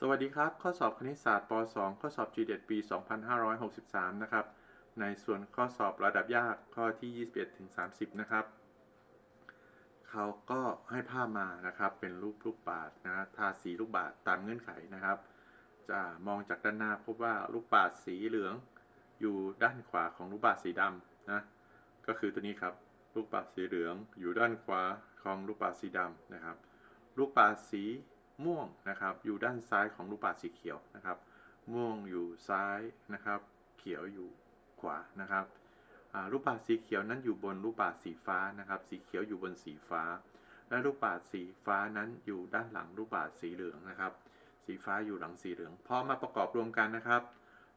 สวัสดีครับ ข้อสอบคณิตศาสตร์ป .2 ข้อสอบ GDET ปี 2563 นะครับ ในส่วนข้อสอบระดับยากข้อที่ 21ถึง30 นะครับ เขาก็ให้ภาพมานะครับ เป็นรูปลูกบาศนะทาสีลูกบาศตามเงื่อนไขนะครับ จะมองจากด้านหน้าพบว่าลูกบาศสีเหลือง อยู่ด้านขวาของลูกบาศสีดำนะ ก็คือตัวนี้ครับ ลูกบาศสีเหลืองอยู่ด้านขวาของลูกบาศสีดำนะครับ ลูกบาศสี ม่วงนะครับ อยู่ด้านซ้ายของลูกบาศก์สีเขียวนะครับ ม่วงอยู่ซ้ายนะครับ เขียวอยู่ขวานะครับอ่าลูกบาศก์สีเขียวนั้นอยู่บนลูกบาศก์สีฟ้านะครับ สีเขียวอยู่บนสีฟ้า และลูกบาศก์สีฟ้านั้นอยู่ด้านหลังลูกบาศก์สีเหลืองนะครับ สีฟ้าอยู่หลังสีเหลืองพอมาประกอบรวมกันนะครับ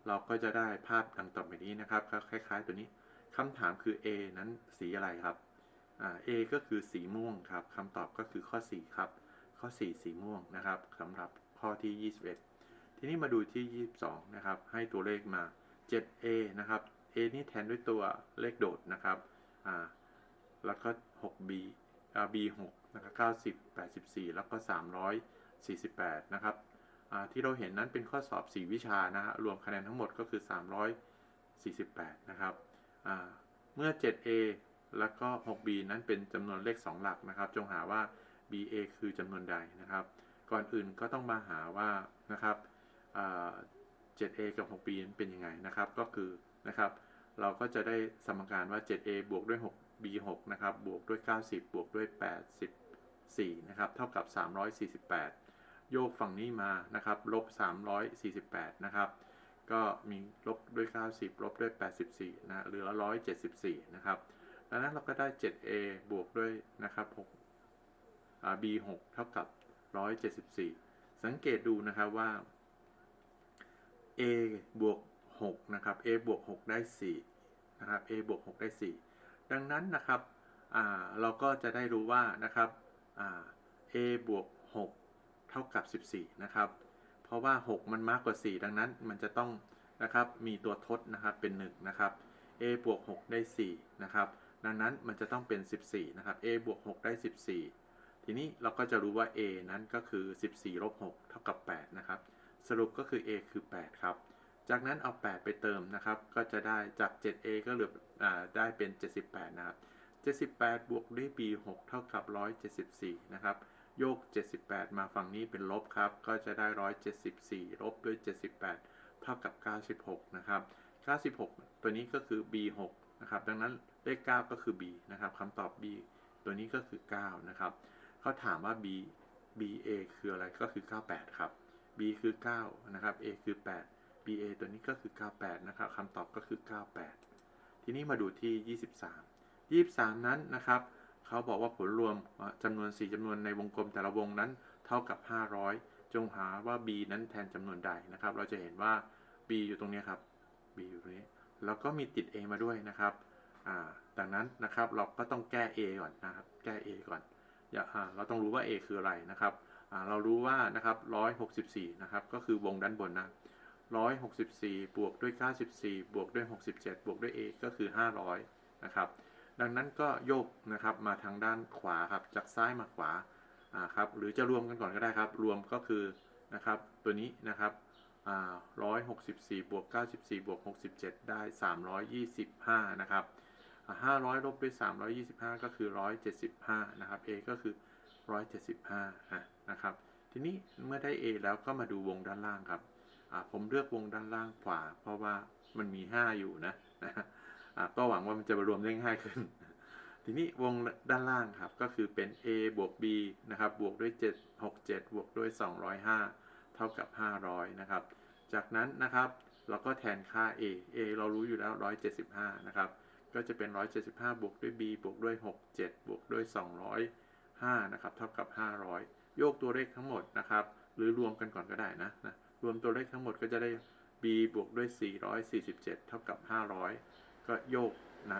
เราก็จะได้ภาพดังต่อไปนี้นะครับคล้ายๆ ตัวนี้คำถามคือ A นั้นสีอะไรครับอ่า A ก็คือสีม่วงครับคำตอบก็คือข้อ 4 ครับ ข้อ 4 สีม่วงนะครับสำหรับข้อที่ 21 ทีนี้มาดูที่ 22 นะครับ ให้ตัวเลขมา 7A นะครับ A นี่แทนด้วยตัวเลขโดดนะครับอ่าแล้วก็ 6B อ่า B 6นะครับ90 84 แล้วก็ 348 นะครับอ่าที่เราเห็นนั้นเป็นข้อสอบ 4 วิชานะฮะรวมคะแนนทั้งหมดก็คือ 348 นะครับอ่าเมื่อ 7A แล้วก็ 6B นั้นเป็นจำนวนเลข 2 หลักนะครับ จงหาว่า BA คือจำนวนใดนะครับ ก่อนอื่นก็ต้องมาหาว่านะครับ 7A กับ 6B นั้เป็นยังไงนะครับ ก็คือนะครับ เราก็จะได้สมการว่า 7A บวกด้วย 6B 6นะครับ บวกด้วย 90 บวกด้วย 84 นะครับ เท่ากับ 348 โยกฝั่งนี้มานะครับ ลบ 348 นะครับ ก็มีลบด้วย 90 ลบด้วย 84 นะ เหลือ 174 นะครับ ดังนั้นเราก็ได้ 7A บวกด้วยนะครับ6 B 6 เท่ากับ 174 สังเกตดูนะครับว่า A บวก6นะครับ A บวก 6 ได้4นะครับ A บวก 6 ได้ 4 ดังนั้นนะครับเราก็จะได้รู้ว่านะครับอ่า A บวก 6 เท่ากับ 14 นะครับ เพราะว่า 6 มันมากกว่า 4 ดังนั้นมันจะต้องนะครับมีตัวทดนะครับเป็น 1 นะครับ A บวก 6 ได้ 4 นะครับ ดังนั้นมันจะต้องเป็น 14 นะครับ A บวก 6 ได้ 14 ทีนี้เราก็จะรู้ว่า A นั้นก็คือ 14ลบ6เท่ากับ 8 นะครับ สรุปก็คือ A คือ 8 ครับ จากนั้นเอา 8 ไปเติมนะครับ ก็จะได้จาก 7A ก็เหลืออได้เป็น 78 นะครับ 78 บวกด้วย B 6เท่ากับ 174 นะครับ โยก 78 มาฝั่งนี้เป็นลบครับ ก็จะได้ 174 ลบด้วย 78 เท่ากับ 96 นะครับ 96 ตัวนี้ก็คือ B 6นะครับ ดังนั้นเลข 9 ก็คือ B นะครับคำตอบ B ตัวนี้ก็คือ 9 นะครับ เขาถามว่า B BA คืออะไรก็คือ 98 ครับ B คือ 9 นะครับ A คือ 8 BA ตัวนี้ก็คือ 98 นะครับคำตอบก็คือ 98 ทีนี้มาดูที่ 23 23 นั้นนะครับเขาบอกว่าผลรวมจำนวน 4จำนวนในวงกลมแต่ละวงนั้นเท่ากับ 500 จงหาว่า b นั้นแทนจำนวนใดนะครับ เราจะเห็นว่า b อยู่ตรงนี้ครับ b อยู่ตรงนี้ แล้วก็มีติด a มาด้วยนะครับดังนั้นนะครับเราก็ต้องแก้ a ก่อนนะครับ แก้ a ก่อน เราต้องรู้ว่า a คืออะไรนะครับเรารู้ว่านะครับ164นะครับก็คือวงด้านบนนะ164 บวกด้วย 94 บวกด้วย 67 บวกด้วย a ก็คือ 500นะครับดังนั้นก็โยกนะครับมาทางด้านขวาครับจากซ้ายมาขวาครับหรือจะรวมกันก่อนก็ได้ครับ รวมก็คือนะครับตัวนี้นะครับอ่า164 บวก 94 บวก 67 ได้ 325 นะครับ 500ลบด้วย325 ก็คือ 175 นะครับ a ก็คือ 175อะนะครับ ทีนี้เมื่อได้ a แล้วก็มาดูวงด้านล่างครับ ผมเลือกวงด้านล่างขวา เพราะว่ามันมี 5 อยู่นะนะก็หวังว่ามันจะรวมได้ง่ายขึ้น ทีนี้วงด้านล่างครับ ก็คือเป็น a บวก b นะครับ บวกด้วย 767 บวกด้วย 205 เท่ากับ 500 นะครับ จากนั้นนะครับเราก็แทนค่า a a เรารู้อยู่แล้ว 175 นะครับ ก็จะเป็น 175 บวกด้วย b บวกด้วย 67 บวกด้วย 205 นะครับ เท่ากับ 500 โยกตัวเลขทั้งหมดนะครับ หรือรวมกันก่อนก็ได้นะนะ รวมตัวเลขทั้งหมดก็จะได้ b บวกด้วย 447 เท่ากับ 500 ก็โยกนะ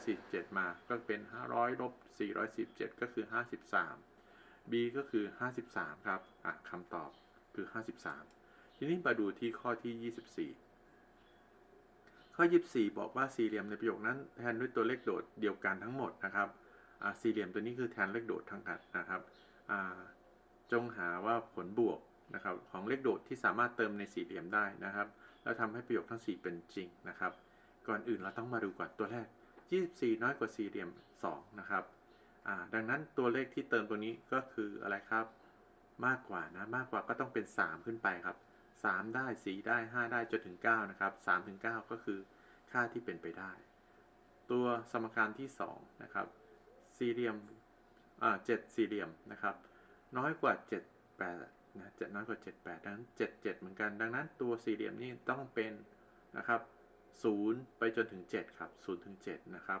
447 มาก็เป็น 500ลบ447 ก็คือ 53 b ก็คือ 53 ครับ อะคำตอบคือ 53 ทีนี้มาดูที่ข้อที่ 24 ข้อ 24 บอกว่าสี่เหลี่ยมในประโยคนั้นแทนด้วยตัวเลขโดดเดียวกันทั้งหมดนะครับสี่เหลี่ยมตัวนี้คือแทนเลขโดดทั้งกันนะครับจงหาว่าผลบวกนะครับของเลขโดดที่สามารถเติมในสี่เหลี่ยมได้นะครับ แล้วทำให้ประโยคทั้ง 4 เป็นจริงนะครับ ก่อนอื่นเราต้องมาดูก่อนตัวแรก 24 น้อยกว่าสี่เหลี่ยม 2 นะครับดังนั้นตัวเลขที่เติมตัวนี้ก็คืออะไรครับ มากกว่านะมากกว่าก็ต้องเป็น 3 ขึ้นไปครับ 3 ได้ 4 ได้ 5 ได้จนถึง 9 นะครับ3ถึง 9 ก็คือค่าที่เป็นไปได้ ตัวสมการที่ 2 นะครับ สี่เหลี่ยมอ่าเจ็ดสี่เหลี่ยมนะครับ น้อยกว่า 7 8นะจะน้อยกว่า 7 8 ดังนั้น 7 7 เหมือนกัน ดังนั้นตัวสี่เหลี่ยมนี่ต้องเป็นนะครับ0ไปจนถึง 7 ครับ0ถึง7นะครับ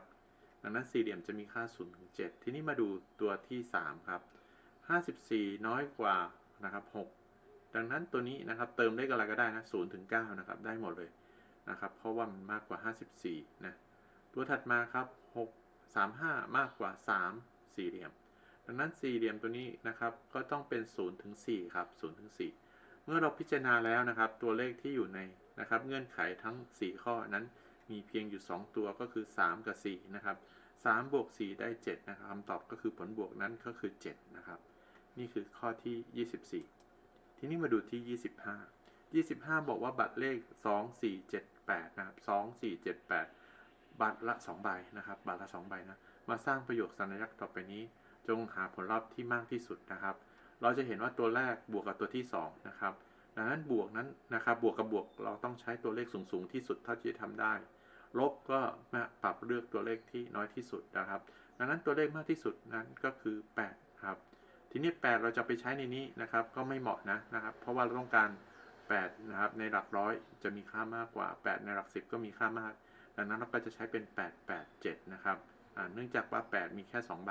ดังนั้นสี่เหลี่ยมจะมีค่า0ถึง7ทีนี้มาดูตัวที่ 3 ครับ 54 น้อยกว่านะครับ6 ดังนั้นตัวนี้นะครับเติมเลขอะไรก็ได้นะ0ถึง9นะครับได้หมดเลยนะครับเพราะว่ามันมากกว่า 54นะตัวถัดมาครับ6 35 มากกว่า 3 สี่เหลี่ยม ดังนั้นสี่เหลี่ยมตัวนี้นะครับก็ต้องเป็น0ถึง4ครับ0ถึง4เมื่อเราพิจารณาแล้วนะครับ ตัวเลขที่อยู่ในนะครับ เงื่อนไขทั้ง 4 ข้อนั้นมีเพียงอยู่ 2 ตัวก็คือ 3 กับ4นะครับ3บวก4ได้7นะครับคำตอบก็คือผลบวกนั้นก็คือ7นะครับนี่คือข้อที่ 24 ทีนี้มาดูที่ 25 25 บอกว่าบัตรเลข 2478 นะครับ 2478 บัตรละ 2 ใบนะครับ บัตรละ 2 ใบนะ มาสร้างประโยคสัญลักษณ์ต่อไปนี้ จงหาผลลัพธ์ที่มากที่สุดนะครับ เราจะเห็นว่าตัวแรกบวกกับตัวที่ 2 นะครับดังนั้นบวกนั้นนะครับ บวกกับบวกเราต้องใช้ตัวเลขสูงๆที่สุดเท่าที่จะทำได้ ลบก็มาปรับเลือกตัวเลขที่น้อยที่สุดนะครับ ดังนั้นตัวเลขมากที่สุดนั้นก็คือ8ครับ ทีนี้ 8 เราจะไปใช้ในนี้นะครับ ก็ไม่เหมาะนะนะครับ เพราะว่าเราต้องการ 8 นะครับ ในหลักร้อยจะมีค่ามากกว่า 8 ในหลัก 10 ก็มีค่ามาก ดังนั้นเราก็จะใช้เป็น 887 นะครับเนื่องจากว่า 8 มีแค่ 2 ใบ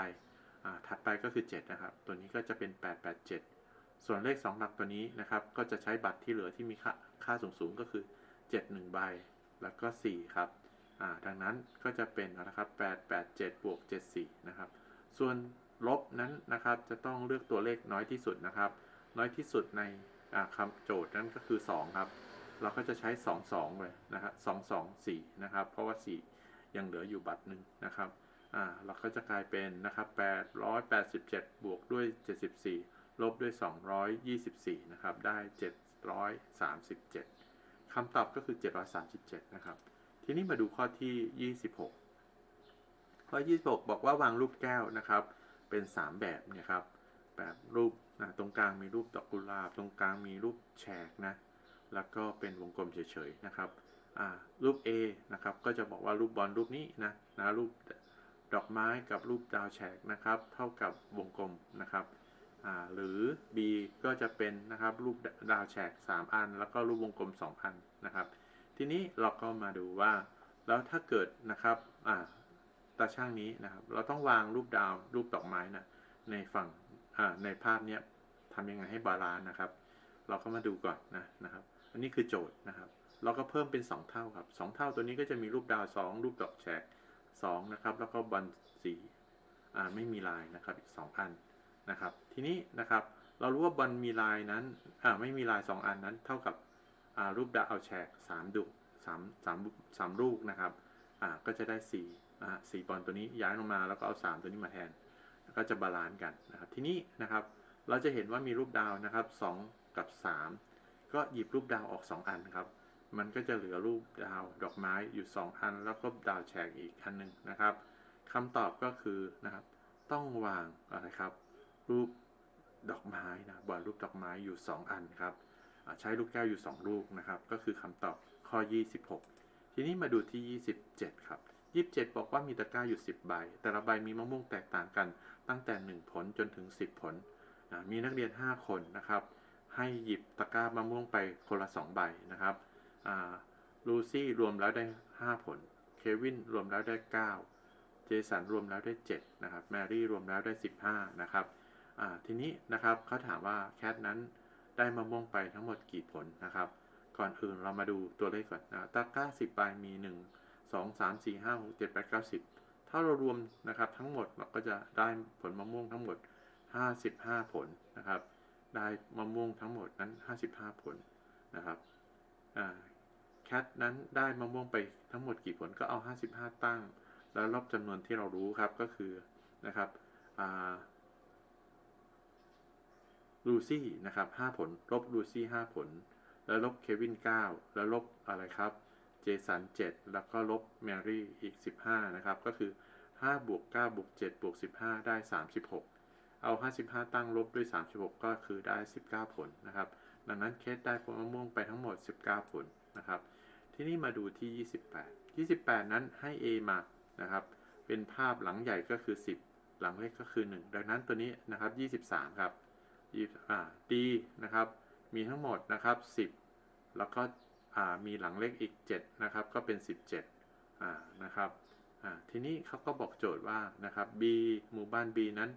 ถัดไปก็คือ 7 นะครับ ตัวนี้ก็จะเป็น 887 ส่วนเลข 2 หลักตัวนี้นะครับ ก็จะใช้บัตรที่เหลือที่มีค่าค่าสูงๆก็คือ 7 1 ใบ แล้วก็ 4 ครับดังนั้นก็จะเป็นนะครับ 887 บวก 74 นะครับ ส่วน ลบนั้นนะครับ จะต้องเลือกตัวเลขน้อยที่สุดนะครับ น้อยที่สุดในคำโจทย์นั้นก็คือ 2 ครับ เราก็จะใช้ 2 2เลยนะครับ2 2 4 นะครับ เพราะว่า 4 ยังเหลืออยู่บัตรหนึ่งนะครับเราก็จะกลายเป็นนะครับ887 บวกด้วย 74 ลบด้วย 224 นะครับ ได้ 737 คำตอบก็คือ 737 นะครับ ทีนี้มาดูข้อที่ 26 ข้อ 26 บอกว่าวางรูปแก้วนะครับ เป็น 3 แบบเนี่ยครับ แบบรูปนะตรงกลางมีรูปดอกกุหลาบ ตรงกลางมีรูปแฉกนะ แล้วก็เป็นวงกลมเฉยๆนะครับอ่ารูป A นะครับ ก็จะบอกว่ารูปบอลรูปนี้นะนะรูปดอกไม้กับรูปดาวแฉกนะครับ เท่ากับวงกลมนะครับอ่าหรือ B ก็จะเป็นนะครับรูปดาวแฉก 3 อัน แล้วก็รูปวงกลม 2 อันนะครับ ทีนี้เราก็มาดูว่า แล้วถ้าเกิดนะครับอ่า ตาช่างนี้นะครับ เราต้องวางรูปดาวรูปดอกไม้นะในฝั่งในภาพเนี้ยทำยังไงให้บาลานซ์นะครับ เราก็มาดูก่อนนะนะครับ อันนี้คือโจทย์นะครับ เราก็เพิ่มเป็น 2 เท่าครับ 2 เท่าตัวนี้ก็จะมีรูปดาว 2 รูปดอกแฉก2นะครับ แล้วก็บอลสีไม่มีลายนะครับอีก 2 อันนะครับ ทีนี้นะครับเรารู้ว่าบอลมีลายนั้นไม่มีลาย 2 อันนั้น เท่ากับรูปดาวแฉก3ดุ3 3 3ลูกนะครับก็จะได้ 4 อ่า4บอลตัวนี้ย้ายลงมาแล้วก็เอา 3 ตัวนี้มาแทนก็จะบาลานซ์กันนะครับ ทีนี้นะครับเราจะเห็นว่ามีรูปดาวนะครับ 2 กับ 3 ก็หยิบรูปดาวออก 2 อันครับ มันก็จะเหลือรูปดาวดอกไม้อยู่ 2 อัน แล้วก็ดาวแฉกอีกอันหนึ่งนะครับคำตอบก็คือนะครับ ต้องวางอะไรครับ รูปดอกไม้นะวางรูปดอกไม้อยู่ 2 อันครับใช้ลูกแก้วอยู่ 2 ลูกนะครับ ก็คือคำตอบข้อ 26 ทีนี้มาดูที่ 27 ครับ 27บบอกว่ามีตะกร้าอยู่10ใบ แต่ละใบมีมะม่วงแตกต่างกัน ตั้งแต่1ผลจนถึง10ผลมีนักเรียน5คนนะครับ ให้หยิบตะกร้ามะม่วงไปคนละ2ใบนะครับลูซี่รวมแล้วได้5ผล เควินรวมแล้วได้9เจสันรวมแล้วได้7นะครับ แมรี่รวมแล้วได้15นะครับทีนี้นะครับเขาถามว่าแคทนั้นได้มะม่วงไปทั้งหมดกี่ผลนะครับ ก่อนอื่นเรามาดูตัวเลขก่อนนะตะกร้า10ใบมี1 2 3 4 5 6 7 8 9 10 ถ้าเรารวมนะครับทั้งหมดเราก็จะได้ผลมะม่วงทั้งหมด 55 ผลนะครับ ได้มะม่วงทั้งหมดนั้น 55 ผลนะครับแคทนั้นได้มะม่วงไปทั้งหมดกี่ผลก็เอา 55 ตั้ง แล้วรอบจำนวนที่เรารู้ครับก็คือนะครับลูซี่นะครับ5ผล ลบลูซี่5ผล แล้วลบเควิน9แล้วลบอะไรครับ เจสัน7แล้วก็ลบแมรี่อีก 15 นะครับ ก็คือ 5 บวก 9 บวก 7 บวก 15 ได้ 36 เอา 55 ตั้งลบด้วย 36 ก็คือได้ 19 ผลนะครับ ดังนั้นเคสได้ผลมะม่วงไปทั้งหมด 19 ผลนะครับ ที่นี่มาดูที่ 28 28 นั้นให้ A มานะครับ เป็นภาพหลังใหญ่ก็คือ 10 หลังเล็กก็คือ 1 ดังนั้นตัวนี้นะครับ 23 ครับอ่า D นะครับ มีทั้งหมดนะครับ 10 แล้วก็ มีหลังเลขอีก 7 นะครับ ก็เป็น 17อ่านะครับทีนี้เขาก็บอกโจทย์ว่านะครับ B หมู่บ้าน B นั้น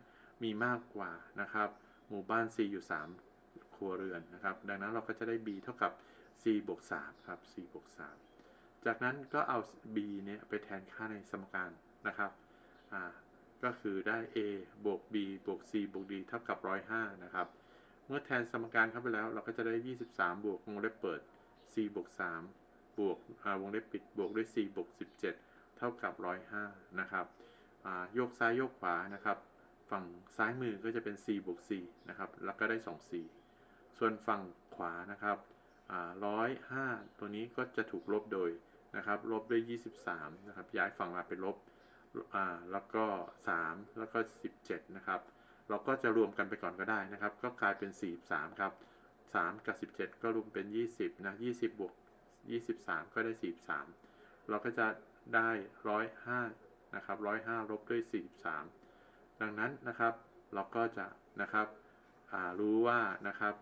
มีมากกว่านะครับ หมู่บ้าน C อยู่ 3 ครัวเรือนนะครับ ดังนั้นเราก็จะได้ B เท่ากับ C บวก3ครับ C บวก3จากนั้นก็เอา B เนี่ยไปแทนค่าในสมการนะครับก็คือได้ A บวก B บวก C บวก D เท่ากับ 105 นะครับ เมื่อแทนสมการเข้าไปแล้ว เราก็จะได้ 23 บวกวงเล็บเปิด c บวก3บวกวงเล็บปิดบวกด้วย c บวก17 เท่ากับ 105 นะครับโยกซ้ายโยกขวานะครับ ฝั่งซ้ายมือก็จะเป็น c บวก c นะครับ แล้วก็ได้ 2c ส่วนฝั่งขวานะครับ105 ตัวนี้ก็จะถูกลบโดยนะครับ ลบด้วย 23 นะครับ ย้ายฝั่งมาเป็นลบแล้วก็ 3 แล้วก็ 17 นะครับ เราก็จะรวมกันไปก่อนก็ได้นะครับ ก็กลายเป็น 43 ครับ 3 กับ 17 ก็รวมเป็น 20 นะ 20 บวก 23 ก็ได้ 43 เราก็จะได้ 105 นะครับ 105 ลบด้วย 43 ดังนั้นนะครับ เราก็จะนะครับรู้ว่านะครับ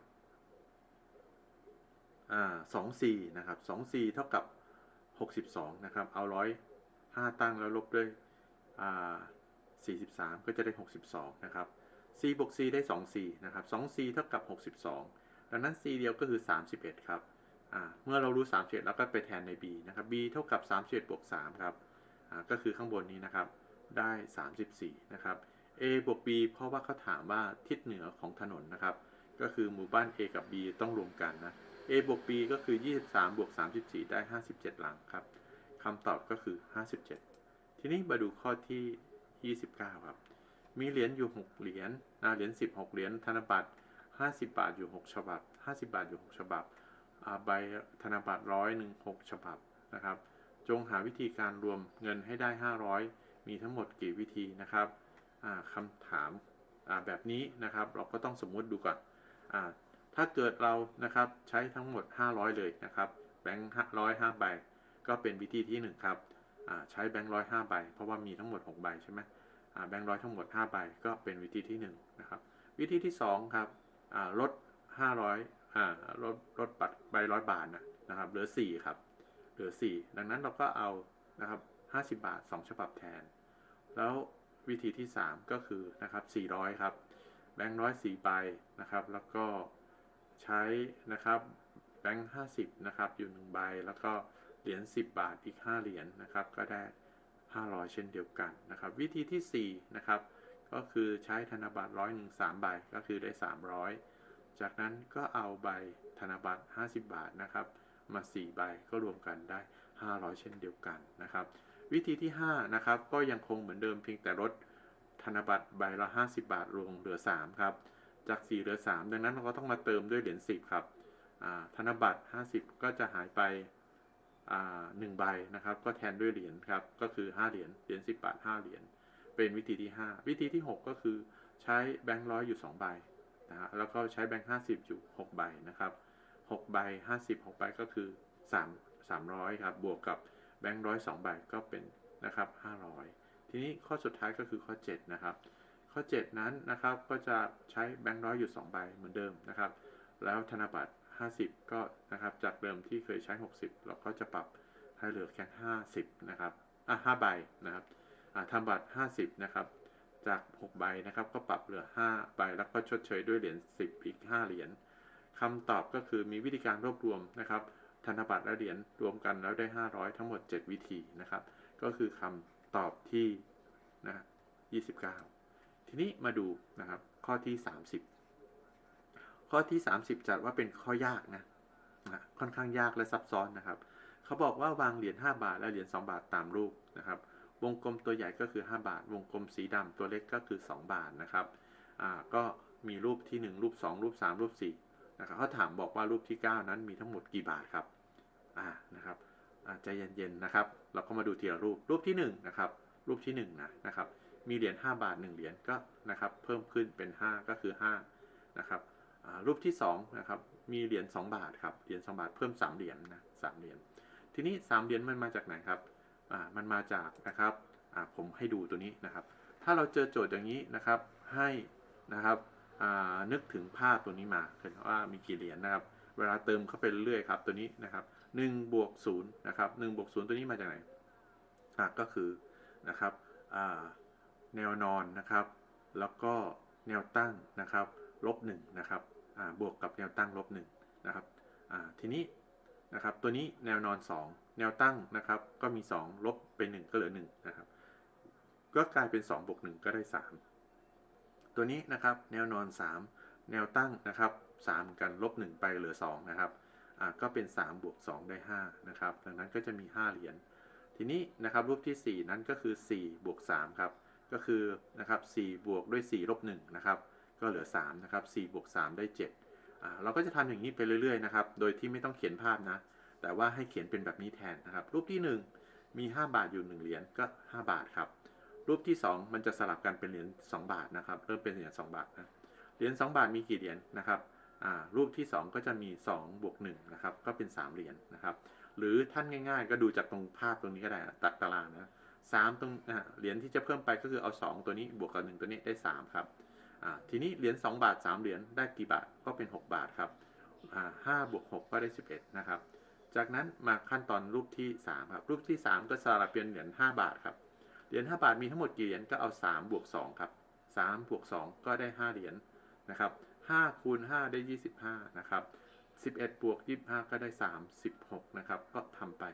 2 4นะครับ2 4เท่ากับ 62 นะครับ เอา 105 ตั้งแล้วลบด้วย43 ก็จะได้ 62 นะครับ c บวก c ได้ 2c นะครับ 2c เท่ากับ 62 ดังนั้น c เดียวก็คือ 31 ครับ เมื่อเรารู้ 31 แล้วก็ไปแทนใน b นะครับ b เท่ากับ 31บวก3ครับก็คือข้างบนนี้นะครับ ได้ 34 นะครับ a บวก b เพราะว่าเขาถามว่าทิศเหนือของถนนนะครับ ก็คือหมู่บ้าน a กับ b ต้องรวมกันนะ a บวก b ก็คือ 23 บวก 34 ได้ 57 หลังครับคำตอบก็คือ 57 ทีนี้มาดูข้อที่ 29 ครับ มีเหรียญอยู่ 6 เหรียญนะเหรียญ10 6เหรียญ ธนบัตร 50 บาทอยู่ 6 ฉบับ 50 บาทอยู่ 6 ฉบับใบธนบัตรร้อยหนึ่ง6ฉบับนะครับ จงหาวิธีการรวมเงินให้ได้ 500 มีทั้งหมดกี่วิธีนะครับคำถามแบบนี้นะครับ เราก็ต้องสมมุติดูก่อนอถ้าเกิดเรานะครับใช้ทั้งหมด 500 เลยนะครับ แบงค์ร้อยห้าใบ ก็เป็นวิธีที่ 1 ครับใช้แบงค์ร้อยห้าใบ เพราะว่ามีทั้งหมด 6 ใบใช่ไหมแบงค์ร้อยทั้งหมด5ใบก็เป็นวิธีที่1นะครับ วิธีที่2ครับ ลด500ลดลดบัตรใบร้อยบาทนะนะครับเหลือ4ครับเหลือ4ดังนั้นเราก็เอานะครับ50บาท2ฉบับแทน แล้ววิธีที่3ก็คือนะครับ400ครับแบงค์ร้อยสี่ใบนะครับแล้วก็ใช้นะครับแบงค์50นะครับอยู่1ใบแล้วก็เหรียญ10บาทอีก5เหรียญนนะครับก็ได้500เช่นเดียวกันนะครับ วิธีที่4นะครับ ก็คือใช้ธนบัตรร้อยหนึ่งสามใบก็คือได้ 300 จากนั้นก็เอาใบธนบัตร 50 บาทนะครับ มา 4 ใบก็รวมกันได้ 500 เช่นเดียวกันนะครับ วิธีที่ 5 นะครับ ก็ยังคงเหมือนเดิมเพียงแต่ลดธนบัตรใบละ 50 บาทลงเหลือ 3 ครับ จาก 4 เหลือ 3 ดังนั้นเราก็ต้องมาเติมด้วยเหรียญ10 ครับธนบัตร 50 ก็จะหายไปหนึ่งใบนะครับ ก็แทนด้วยเหรียญครับ ก็คือ 5 เหรียญ เหรียญ10 บาท 5 เหรียญ เป็นวิธีที่ 5 วิธีที่ 6 ก็คือใช้แบงค์ร้อยอยู่2ใบนะฮะแล้วก็ใช้แบงค์50อยู่6ใบนะครับ6ใบ50 6ใบก็คือ 3 300ครับบวกกับแบงค์ร้อย2ใบก็เป็นนะครับ500 ทีนี้ข้อสุดท้ายก็คือข้อ 7 นะครับ ข้อ 7 นั้นนะครับก็จะใช้แบงค์ร้อยอยู่2ใบเหมือนเดิมนะครับ แล้วธนบัตร 50 ก็นะครับจากเดิมที่เคยใช้ 60 เราก็จะปรับให้เหลือแค่50 นะครับอะ5ใบนะครับ ธนบัตร 50 นะครับ จาก 6 ใบนะครับ ก็ปรับเหลือ 5 ใบ แล้วก็ชดเชยด้วยเหรียญ 10 อีก 5 เหรียญคำตอบก็คือมีวิธีการรวบรวมนะครับ ธนบัตรและเหรียญรวมกันแล้วได้ 500 ทั้งหมด 7 วิธีนะครับ ก็คือคำตอบที่นะ29 ทีนี้มาดูนะครับ ข้อที่ 30 ข้อที่ 30 จัดว่าเป็นข้อยากนะนะค่อนข้างยากและซับซ้อนนะครับ เขาบอกว่าวางเหรียญ5บาทและเหรียญ2บาทตามรูปนะครับ วงกลมตัวใหญ่ก็คือ 5 บาท วงกลมสีดำตัวเล็กก็คือ 2 บาทนะครับอ่าก็มีรูปที่ 1 รูป 2 รูป 3 รูป4นะครับเขาถามบอกว่ารูปที่ 9 นั้นมีทั้งหมดกี่บาทครับอ่านะครับอาใจเย็นๆนะครับ เราก็มาดูทีละรูปรูปที่1นะครับรูปที่1นะนะครับมีเหรียญ5บาท 1 เหรียญก็นะครับเพิ่มขึ้นเป็น 5 ก็คือ5นะครับรูปที่2นะครับมีเหรียญ2บาทครับเหรียญ2บาทเพิ่ม 3 เหรียญนะ3เหรียญทีนี้ 3 เหรียญมันมาจากไหนครับ อ่ามันมาจากนะครับอ่าผมให้ดูตัวนี้นะครับ ถ้าเราเจอโจทย์อย่างนี้นะครับให้นะครับอ่านึกถึงภาพตัวนี้มาคือว่ามีกี่เหรียญนะครับ เวลาเติมเข้าไปเรื่อยๆครับตัวนี้นะครับ1บวก0นะครับ1บวก0ตัวนี้มาจากไหนอะก็คือนะครับอ่าแนวนอนนะครับ แล้วก็แนวตั้งนะครับลบ1นะครับบวกกับแนวตั้งลบ1นะครับทีนี้นะครับตัวนี้แนวนอน 2 แนวตั้งนะครับ ก็มี 2 ลบไป 1 ก็เหลือ1นะครับ ก็กลายเป็น2บวก1ก็ได้ 3 ตัวนี้นะครับ แนวนอน 3 แนวตั้งนะครับ3เหมือนกันลบ1ไปเหลือ2นะครับอ่าก็เป็น3บวก2ได้5นะครับ ดังนั้นก็จะมี 5 เหรียญ ทีนี้นะครับรูปที่ 4 นั้นก็คือ4บวก3ครับ ก็คือนะครับ4บวกด้วย4ลบ1นะครับ ก็เหลือ3นะครับ4บวก3ได้7อ่าเราก็จะทำอย่างนี้ไปเรื่อยๆนะครับ โดยที่ไม่ต้องเขียนภาพนะ แต่ว่าให้เขียนเป็นแบบนี้แทนนะครับ รูปที่ 1 มี 5 บาทอยู่ 1 เหรียญก็ 5 บาทครับ รูปที่ 2 มันจะสลับกันเป็นเหรียญ2บาทนะครับ เริ่มเป็นเหรียญ2บาทนะเหรียญ2บาทมีกี่เหรียญนะครับอ่ารูปที่ 2 ก็จะมี2บวก1นะครับ ก็เป็น 3 เหรียญนะครับ หรือท่านง่ายๆ ก็ดูจากตรงภาพตรงนี้ก็ได้ตัดตารางนะสามตรงเหรียญที่จะเพิ่มไปก็คือเอา 2 ตัวนี้บวกกับ 1 ตัวนี้ได้ 3 ครับอ่าทีนี้เหรียญ2บาท 3 เหรียญได้กี่บาทก็เป็น 6 บาทครับอ่าห้าบวก6ก็ได้ 11 นะครับ จากนั้นมาขั้นตอนรูปที่ 3 ครับ รูปที่ 3 ก็สลับเป็นเหรียญ5บาทครับ เหรียญ5บาทมีทั้งหมดกี่เหรียญก็เอา3บวก2ครับ3บวก2ก็ได้ 5 เหรียญนะครับ5คูณ5ได้ 25นะครับ11บวก25 ก็ได้ 36นะครับก็ทำไป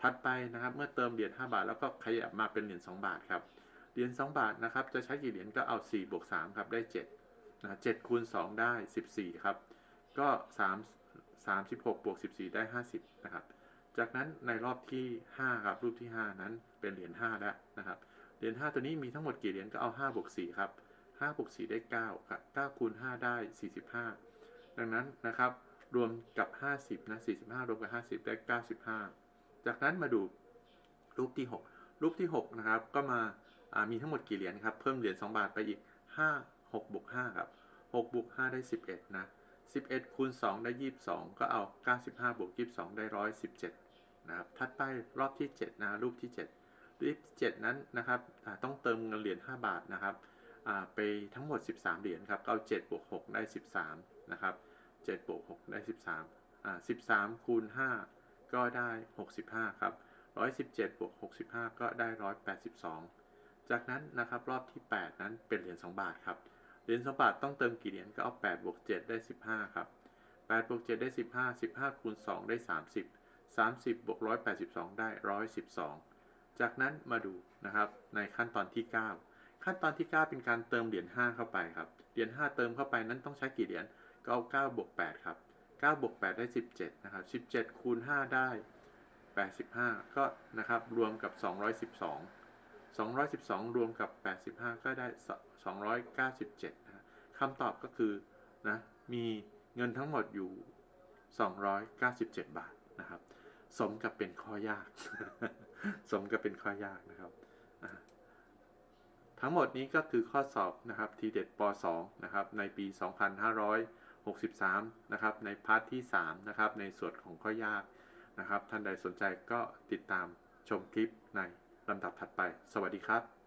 ถัดไปนะครับ เมื่อเติมเหรียญ5บาทแล้วก็ขยับมาเป็นเหรียญ2บาทครับ เหรียญ2บาทนะครับจะใช้กี่เหรียญก็เอา4บวก3ครับได้7นะ7คูณ2ได้ 14ครับก็3 36บวก14 ได้ 50 นะครับ จากนั้นในรอบที่ 5 ครับ รูปที่ 5 นั้นเป็นเหรียญ5แล้วนะครับ เหรียญ5ตัวนี้มีทั้งหมดกี่เหรียญก็เอา5บวก4ครับ5บวก4ได้ 9 ครับ 9คูณ5ได้ 45 ดังนั้นนะครับ รวมกับ 50 นะ 45 รวมกับ 50 ได้ 95 จากนั้นมาดูรูปที่ 6 รูปที่ 6 นะครับ ก็มาามีทั้งหมดกี่เหรียญครับ เพิ่มเหรียญ2บาทไปอีก 5 6บวก5ครับ6บวก5ได้ 11 นะ 11คูณ2ได้ 22 ก็เอา 95 บวก 22 ได้ 117 นะครับ ถัดไปรอบที่ 7 นะ รูปที่ 7 รูป7นั้นนะครับต้องเติมเงินเหรียญ 5 บาทนะครับไปทั้งหมด 13 เหรียญครับก็เอา 7 บวก 6 ได้ 13 นะครับ 7 บวก 6 ได้ 13อ่า13 คูณ 5 ก็ได้ 65 ครับ 117 บวก 65 ก็ได้ 182 จากนั้นนะครับ รอบที่ 8 นั้นเป็นเหรียญ 2 บาทครับ เหรียญ2บาทต้องเติมกี่เหรียญก็เอา8บวก7ได้ 15 ครับ8บวก7ได้ 15 15คูณ2ได้ 30 30บวก182 ได้ 112 จากนั้นมาดูนะครับในขั้นตอนที่ 9 ขั้นตอนที่ 9 เป็นการเติมเหรียญ5เข้าไปครับ เหรียญ5เติมเข้าไปนั้นต้องใช้กี่เหรียญก็เอา9บวก8ครับ9บวก8ได้ 17นะครับ17คูณ5ได้ 85 ก็นะครับรวมกับ 212 212 รวมกับ 85 ก็ได้ 297นะคำตอบก็คือนะมีเงินทั้งหมดอยู่ 297 บาทนะครับ สมกับเป็นข้อยาก สมกับเป็นข้อยากนะครับ ทั้งหมดนี้ก็คือข้อสอบนะครับทีเด็ดป .2 นะครับในปี 2563 นะครับในพาร์ทที่ 3 นะครับในส่วนของข้อยากนะครับ ท่านใดสนใจก็ติดตามชมคลิปใน ลำดับถัดไป สวัสดีครับ